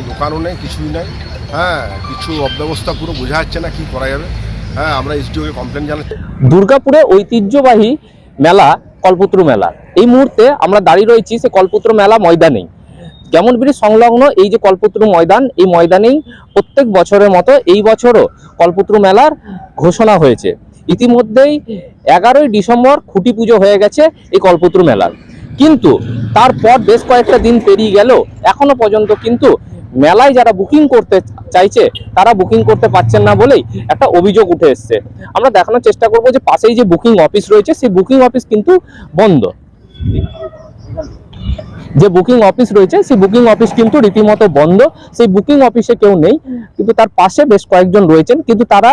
কোনো দোকানও নেই, কিছুই নেই। হ্যাঁ কিছু অব্যবস্থা পুরো বোঝা যাচ্ছে না কি করা যাবে। হ্যাঁ আমরা এসডিওকে কমপ্লেন জানাচ্ছি। দুর্গাপুরে ঐতিহ্যবাহী মেলা কল্পতরু মেলা। এই মুহূর্তে আমরা দাঁড়িয়ে রয়েছি সে কল্পতরু মেলা ময়দানেই। যেমন ব্রিজ সংলগ্ন এই যে কল্পতরু ময়দান, এই ময়দানেই প্রত্যেক বছরের মতো এই বছরও কল্পতরু মেলার ঘোষণা হয়েছে। ইতিমধ্যেই এগারোই ডিসেম্বর খুঁটি পুজো হয়ে গেছে এই কল্পতরু মেলার। কিন্তু তারপর বেশ কয়েকটা দিন পেরিয়ে গেল এখনও পর্যন্ত কিন্তু মেলায় যারা বুকিং করতে চাইছে, তারা বুকিং করতে পারছেন না বলেই একটা অভিযোগ উঠে এসছে। আমরা দেখানোর চেষ্টা করব যে পাশেই যে বুকিং অফিস রয়েছে, সেই বুকিং অফিস কিন্তু বন্ধ। যে বুকিং অফিস রয়েছে, সেই বুকিং অফিস কিন্তু রীতিমতো বন্ধ। সেই বুকিং অফিসে কেউ নেই, কিন্তু তার পাশে বেশ কয়েকজন রয়েছেন, কিন্তু তারা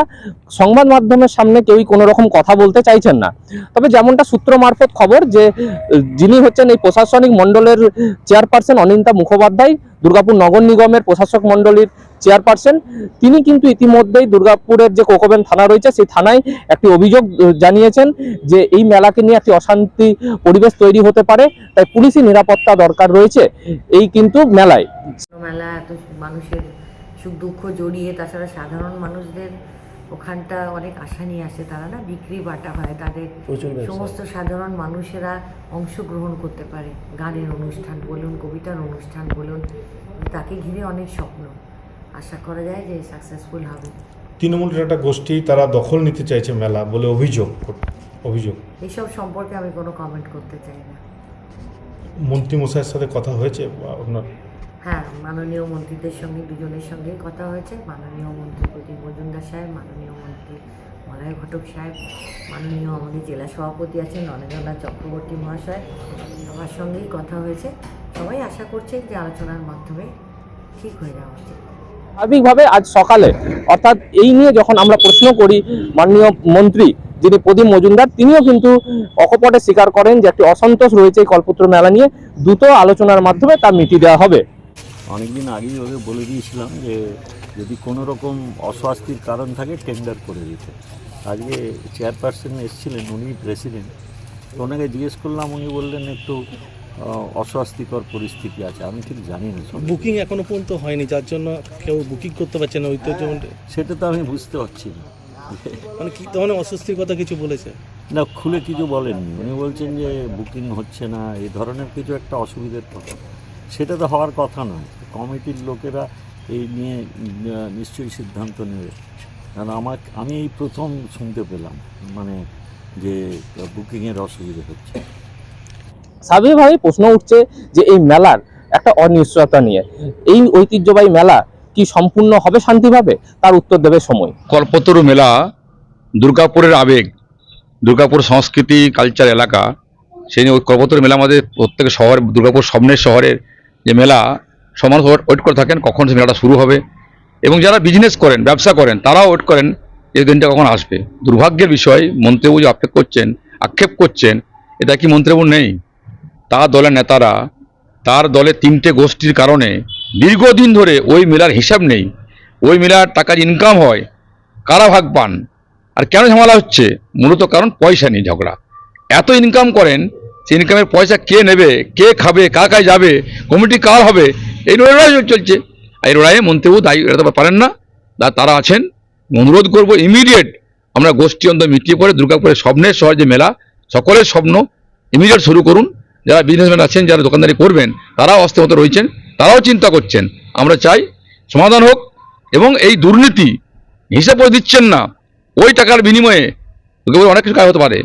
সংবাদ মাধ্যমের সামনে কেউই কোনো রকম কথা বলতে চাইছেন না। তবে যেমনটা সূত্র মারফত খবর যে, যিনি হচ্ছেন এই প্রশাসনিক মণ্ডলের চেয়ারপারসন অনিন্তা মুখোপাধ্যায়, দুর্গাপুর নগর নিগমের প্রশাসক মণ্ডলীর চেয়ারপারসন। তিনি কিন্তু ইতিমধ্যেই দুর্গাপুরের যে কোকোবেন থানা রয়েছে সেই থানায় একটি অভিযোগ জানিয়েছেন যে এই মেলাকে নিয়ে একটি অশান্তি পরিবেশ তৈরি হতে পারে তাই পুলিশি নিরাপত্তা দরকার রয়েছে এই কিন্তু মেলায়। মেলা এত মানুষের সুখ দুঃখ জড়িয়ে তাছাড়া সাধারণ মানুষদের ওখানটা অনেক আশা নিয়ে আসে তারা না বিক্রি বাটা হয় তাদের সমস্ত সাধারণ মানুষেরা অংশগ্রহণ করতে পারে গানের অনুষ্ঠান বলুন কবিতার অনুষ্ঠান বলুন তাকে ঘিরে অনেক স্বপ্ন। আশা করা যায় যে সাকসেসফুল হবে। তৃণমূলের একটা গোষ্ঠী তারা দখল নিতে চাইছে মেলা বলে অভিযোগ অভিযোগ। এইসব সম্পর্কে আমি কোনো কমেন্ট করতে চাই না। মন্ত্রী মশাইয়ের সাথে কথা হয়েছে আপনার? হ্যাঁ মাননীয় মন্ত্রীদের সঙ্গে দুজনের সঙ্গেই কথা হয়েছে। মাননীয় মন্ত্রী প্রদীপ মজুমদার সাহেব মাননীয় মন্ত্রী মলয় ঘটক সাহেব মাননীয় আমাদের জেলা সভাপতি আছেন নরেন্দ্রনাথ চক্রবর্তী মহাশয় সবার সঙ্গেই কথা হয়েছে। সবাই আশা করছে যে আলোচনার মাধ্যমে ঠিক হয়ে যাওয়া উচিত। স্বাভাবিকভাবে আজ সকালে, অর্থাৎ এই নিয়ে যখন আমরা প্রশ্ন করি মাননীয় মন্ত্রী যিনি প্রদীপ মজুমদার, তিনিও কিন্তু অকপটে স্বীকার করেন যে একটি অসন্তোষ রয়েছে এই কল্পত্র মেলা নিয়ে। দ্রুত আলোচনার মাধ্যমে তা মিটিয়ে দেওয়া হবে। অনেকদিন আগেই ওকে বলে দিয়েছিলাম যে যদি কোনো রকম অস্বস্তির কারণ থাকে টেন্ডার করে দিতে। আজকে চেয়ারপারসন এসেছিলেন, উনি প্রেসিডেন্ট ওনাকে জিজ্ঞেস করলাম, উনি বললেন, একটু অস্বস্তিকর পরিস্থিতি আছে। আমি ঠিক জানি না বুকিং এখনও পর্যন্ত হয়নি যার জন্য কেউ বুকিং করতে পারছে না ঐতিহ্য সেটা তো আমি বুঝতে পারছি না। মানে কি ধরনের অস্বস্তির কথা কিছু বলেছে? না খুলে কিছু বলেননি। উনি বলছেন যে বুকিং হচ্ছে না এই ধরনের কিছু একটা অসুবিধার কথা। সেটা তো হওয়ার কথা নয়। কমিটির লোকেরা এই নিয়ে নিশ্চয়ই সিদ্ধান্ত নেবে। কারণ আমার আমি এই প্রথম শুনতে পেলাম মানে যে বুকিংয়ের অসুবিধা হচ্ছে। স্বাভাবিকভাবে প্রশ্ন উঠছে যে এই মেলার একটা অনিশ্চয়তা নিয়ে। এই ঐতিহ্যবাহী মেলা কি সম্পূর্ণ হবে শান্তিভাবে? তার উত্তর দেবে সময়। কল্পতরু মেলা, দুর্গাপুরের আবেগ, দুর্গাপুর সংস্কৃতি কালচার এলাকা, সেই ওই কল্পতরু মেলা আমাদের প্রত্যেক শহর, দুর্গাপুর স্বপ্নের শহরের যে মেলা সব মানুষ ওয়েট করে থাকেন কখন সে মেলাটা শুরু হবে। এবং যারা বিজনেস করেন, ব্যবসা করেন, তারাও ওয়েট করেন এই দিনটা কখন আসবে। দুর্ভাগ্যের বিষয় মন্ত্রীবাবু যে আক্ষেপ করছেন আক্ষেপ করছেন, এটা কি মন্ত্রীবাবু নেই? তার দলের নেতারা, তার দলের তিনটে গোষ্ঠীর কারণে দীর্ঘদিন ধরে ওই মেলার হিসাব নেই। ওই মেলার টাকার ইনকাম হয় কারা ভাগ পান। আর কেন ঝামেলা হচ্ছে? মূলত কারণ পয়সা নেই ঝগড়া। এত ইনকাম করেন সেই ইনকামের পয়সা কে নেবে, কে খাবে, কার কাছে যাবে কমিটি কার হবে, এই লড়াই চলছে। এই লড়াইয়ে মন্ত্রীবাবু দায়ী এড়াতে পারেন না। তারা আছেন। অনুরোধ করব ইমিডিয়েট আমরা গোষ্ঠী অন্তর মিটিয়ে পড়ে দুর্গাপুরের স্বপ্নের যে মেলা, সকলের স্বপ্ন ইমিডিয়েট শুরু করুন। যারা বিজনেসম্যান আছেন, যারা দোকানদারি করবেন, তারাও অস্তমত রয়েছেন, তারাও চিন্তা করছেন। আমরা চাই সমাধান হোক এবং এই দুর্নীতি হিসাব করে দিচ্ছেন না, ওই টাকার বিনিময়ে অনেক কিছু কাজ হতে পারে,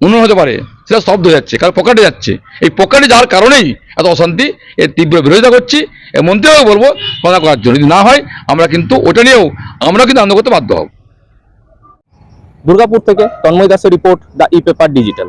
উন্নয়ন হতে পারে, সেটা স্তব্ধ হয়ে যাচ্ছে, কারণ পকেটে যাচ্ছে। এই পকেটে যাওয়ার কারণেই এত অশান্তি, এর তীব্র বিরোধিতা করছি এ মন্ত্রীও বলব, সমাধান করার জন্য। যদি না হয়, আমরা কিন্তু ওটা নিয়েও আমরা কিন্তু আন্দোলন করতে বাধ্য হব। দুর্গাপুর থেকে তন্ময় দাসের report, the e paper digital.